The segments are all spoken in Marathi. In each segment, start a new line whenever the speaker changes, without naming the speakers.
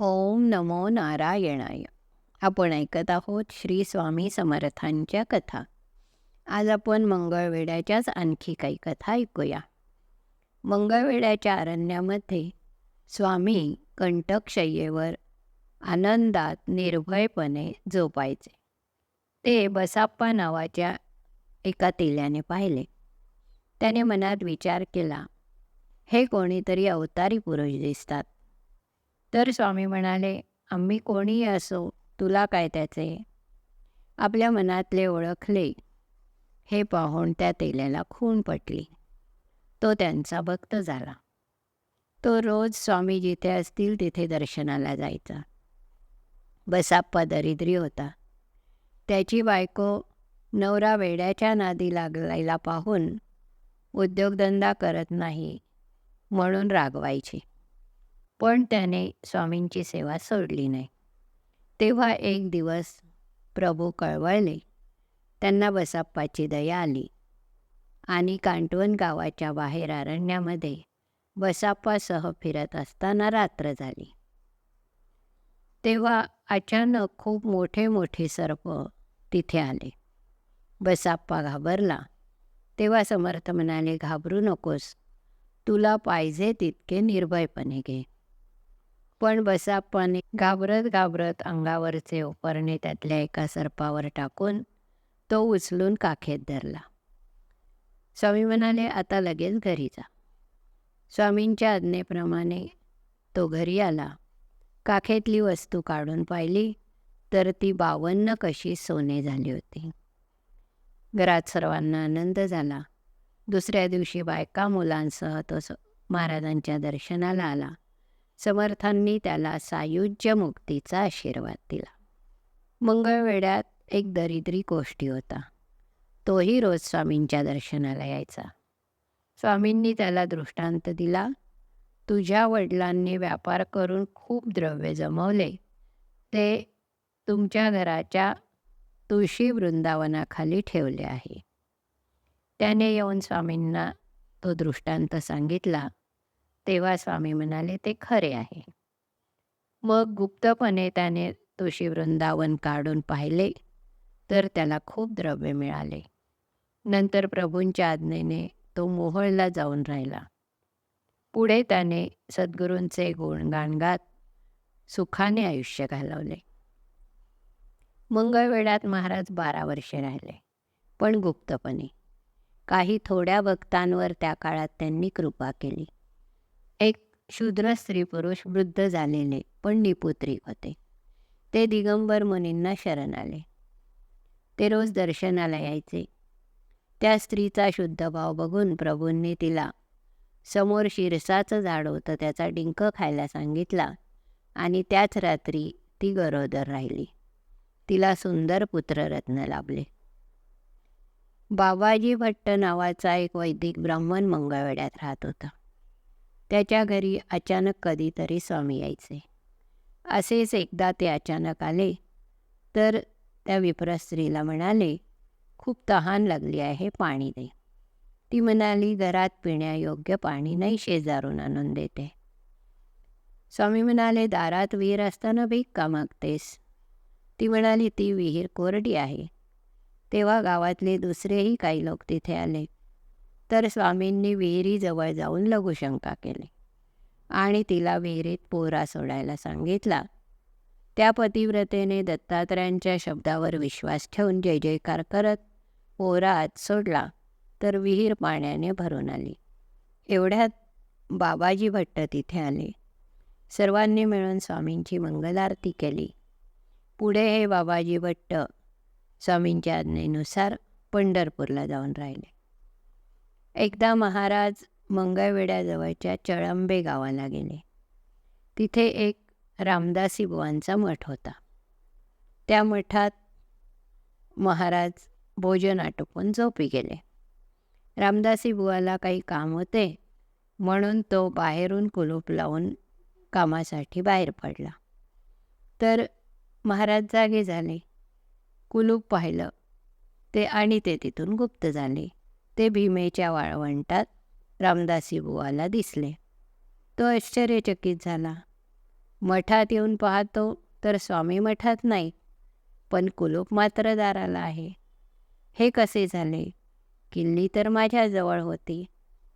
ओम नमो नारायणाय. आपण ऐकत आहोत श्री स्वामी समर्थांच्या कथा. आज आपण मंगळवेड्याच्याच आणखी काही कथा ऐकूया. मंगळवेड्याच्या अरण्यामध्ये स्वामी कंटकशय्येवर आनंदात निर्भयपणे झोपायचे. ते बसाप्पा नावाच्या एका तेल्याने पाहिले. त्याने मनात विचार केला हे कोणीतरी अवतारी पुरुष दिसतात. तर स्वामी म्हणाले आम्ही कोणीही असो तुला काय त्याचे? आपल्या मनातले ओळखले. हे पाहून त्या तेल्याला खून पटली. तो त्यांचा भक्त झाला. तो रोज स्वामी जिथे असतील तिथे दर्शनाला जायचा. बसाप्पा दरिद्री होता. त्याची बायको नवरा वेड्याच्या नादी लागलेला पाहून उद्योगधंदा करत नाही म्हणून रागवायची. पण त्याने स्वामींची सेवा सोडली नाही. तेव्हा एक दिवस प्रभू कळवळले. त्यांना बसाप्पाची दया आली. आणि कांटवन गावाच्या बाहेर अरण्यामध्ये बसाप्पासह फिरत असताना रात्र झाली. तेव्हा अचानक खूप मोठे मोठे सर्प तिथे आले. बसाप्पा घाबरला. तेव्हा समर्थ म्हणाले घाबरू नकोस. तुला पाहिजे तितके निर्भयपणे घे. पण बसापाने घाबरत घाबरत अंगावरचे उपरणे त्यातल्या एका सर्पावर टाकून तो उचलून काखेत धरला. स्वामी म्हणाले आता लगेच घरी जा. स्वामींच्या आज्ञेप्रमाणे तो घरी आला. काखेतली वस्तू काढून पाहिली तर ती बावन्न कशी सोने झाली होती. घरात सर्वांना आनंद झाला. दुसऱ्या दिवशी बायका मुलांसह तो महाराजांच्या दर्शनाला आला. समर्थांनी त्याला सायुज्य मुक्तीचा आशीर्वाद दिला. मंगळवेड्यात एक दरिद्री गोष्टी होता. तोही रोज स्वामींच्या दर्शनाला यायचा. स्वामींनी त्याला दृष्टांत दिला. तुझ्या वडिलांनी व्यापार करून खूप द्रव्य जमवले. ते तुमच्या घराच्या तुळशी वृंदावनाखाली ठेवले आहे. त्याने येऊन स्वामींना तो दृष्टांत सांगितला. तेव्हा स्वामी म्हणाले ते खरे आहे. मग गुप्तपणे त्याने तुळशी वृंदावन काढून पाहिले तर त्याला खूप द्रव्य मिळाले. नंतर प्रभूंच्या आज्ञेने तो मोहळला जाऊन राहिला. पुढे त्याने सद्गुरूंचे गुणगान गात सुखाने आयुष्य घालवले. मंगळवेळात महाराज बारा वर्षे राहिले पण गुप्तपणे. काही थोड्या भक्तांवर त्या काळात त्यांनी कृपा केली. शूद्र स्त्री पुरुष वृद्ध झालेले पण निपुत्रिक होते. ते दिगंबर मुनींना शरण आले. ते रोज दर्शनाला यायचे. त्या स्त्रीचा शुद्ध भाव बघून प्रभूंनी तिला समोर शिरसाचं झाड होतं त्याचा डिंक खायला सांगितला आणि त्याच रात्री ती गरोदर राहिली. तिला सुंदर पुत्ररत्न लाभले. बाबाजी भट्ट नावाचा एक वैदिक ब्राह्मण मंगळवेड्यात राहत होता. त्याच्या घरी अचानक कधीतरी स्वामी यायचे. असेच एकदा ते अचानक आले तर त्या विप्रस्त्रीला म्हणाले खूप तहान लागली आहे पाणी दे. ती म्हणाली घरात पिण्यायोग्य पाणी नाही शेजारून आणून देते. स्वामी म्हणाले दारात विहीर असताना भीक का मागतेस? ती म्हणाली ती विहीर कोरडी आहे. तेव्हा गावातले दुसरेही काही लोक तिथे आले. तर स्वामींनी विहिरीजवळ जाऊन लघुशंका केली. आणि तिला विहिरीत पोरा सोडायला सांगितला. त्या पतिव्रतेने दत्तात्रयांच्या शब्दावर विश्वास ठेवून जय जयकार करत पोरा आत सोडला तर विहीर पाण्याने भरून आली. एवढ्यात बाबाजी भट्ट तिथे आले. सर्वांनी मिळून स्वामींची मंगलारती केली. पुढे हे बाबाजी भट्ट स्वामींच्या आज्ञेनुसार पंढरपूरला जाऊन राहिले. एकदा महाराज मंगळवेड्याजवळच्या चळंबे गावाला गेले. तिथे एक रामदासी बुवांचा मठ होता. त्या मठात महाराज भोजन आटोपून झोपी गेले. रामदासी बुवाला काही काम होते म्हणून तो बाहेरून कुलूप लावून कामासाठी बाहेर पडला. तर महाराज जागे झाले. कुलूप पाहिलं. ते आणि ते तिथून गुप्त झाले. ते भीमेच्या वाळवंटात रामदासी बुवाला दिसले. तो आश्चर्यचकित झाला. मठात येऊन पाहतो तर स्वामी मठात नाही पण कुलूप मात्र दाराला आहे. हे कसे झाले? किल्ली तर माझ्याजवळ होती.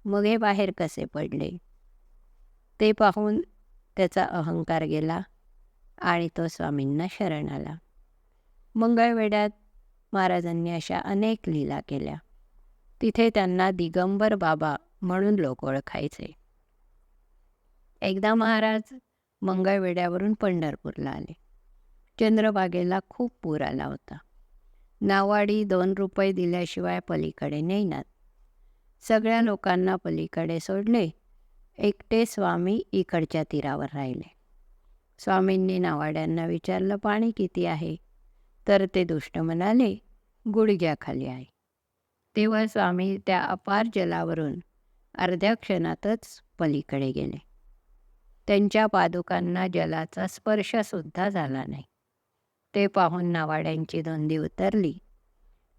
मग हे बाहेर कसे पडले? ते पाहून त्याचा अहंकार गेला आणि तो स्वामींना शरण आला. मंगळवेड्यात महाराजांनी अशा अनेक लीला केल्या. तिथे त्यांना दिगंबर बाबा म्हणून लोक ओळखायचे. एकदा महाराज मंगळवेड्यावरून पंढरपूरला आले. चंद्रबागेला खूप पूर आला होता. नावाडी दोन रुपये दिल्याशिवाय पलीकडे नेईनात. सगळ्या लोकांना पलीकडे सोडले. एकटे स्वामी इकडच्या तीरावर राहिले. स्वामींनी नावाड्यांना विचारलं पाणी किती आहे? तर ते दुष्ट म्हणाले गुडघ्याखाली आहे. तेव्हा स्वामी त्या अपार जलावरून अर्ध्या क्षणातच पलीकडे गेले. त्यांच्या पादुकांना जलाचा स्पर्शसुद्धा झाला नाही. ते पाहून नावाड्यांची धोंदी उतरली.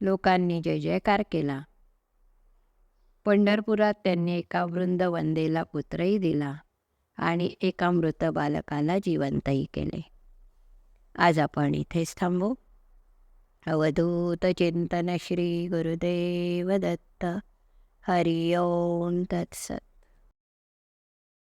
लोकांनी जय जयकार केला. पंढरपुरात त्यांनी एका वृंदवंदेला पुत्रही दिला आणि एका मृत बालकाला जिवंतही केले. आज आपण इथेच थांबू. अवधूत चिंतन श्री गुरुदेव दत्त. हरि ओम तत्सत.